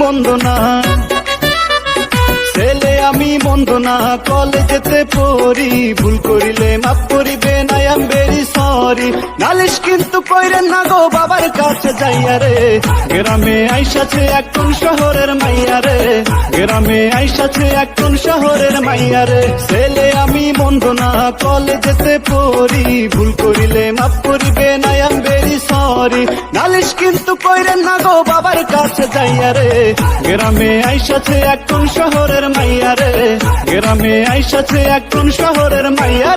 না ছেলে আমি মন্দ না কলেজেতে পড়ি। ভুল করিলে মাপ করিবে না আম ভেরি সরি নালিশ কিন্তু কইরে না গো বাবার কাছে যাইয়া রে। গ্রামে আইসাছে একদম শহরের মাইয়া রে। গ্রামে আইসাছে এখন শহরের মাইয়া রে। ছেলে আমি মন্দ না কলেজেতে পড়ি। ভুল করিলে মাপ করিবে না আম ভেরি সরি নালিশ কিন্তু কইরেন না গো বাবার কাছে যাইয়া রে। গ্রামে আইসাছে এখন শহরের মাইয়া রে। গ্রামে আইসাছে এখন শহরের মাইয়া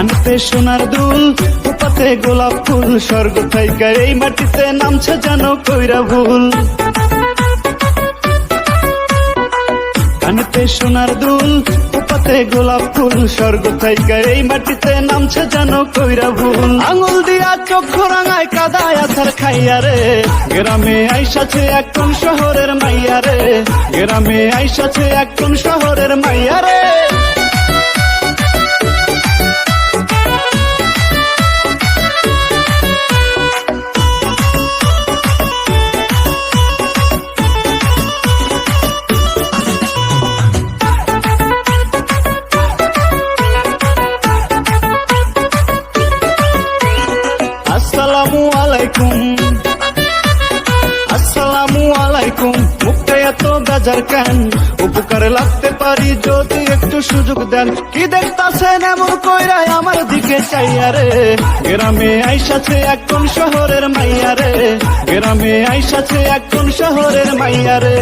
কানতে সোনার দুল, উপাতে গোলাপ ফুল, স্বর্গ থাইকা এই মাটিতে নামছে যেন কইরা ভুল। কানতে সোনার দুল, উপাতে গোলাপ ফুল, স্বর্গ থাইকা এই মাটিতে নামছে যেন কইরা ভুল। আঙুল দিয়া চক্ষু রাঙায় কাদায় আছার খাইয়া রে, গ্রামে আইসাছে এখন শহরের মাইয়া রে, গ্রামে আইসাছে এখন শহরের মাইয়া রে। আসসালামু আলাইকুম আসসালামু আলাইকুম মুখটা এত গাজার কেন? উপকারে লাগতে পারি যদি একটু সুযোগ দেন। কি দেখতাছেন এমন কইরাই আমার দিকে চাইয়া রে? গ্রামে আইসাছে এখন শহরের মাইয়া রে। গ্রামে আইসাছে এখন শহরের মাইয়া রে।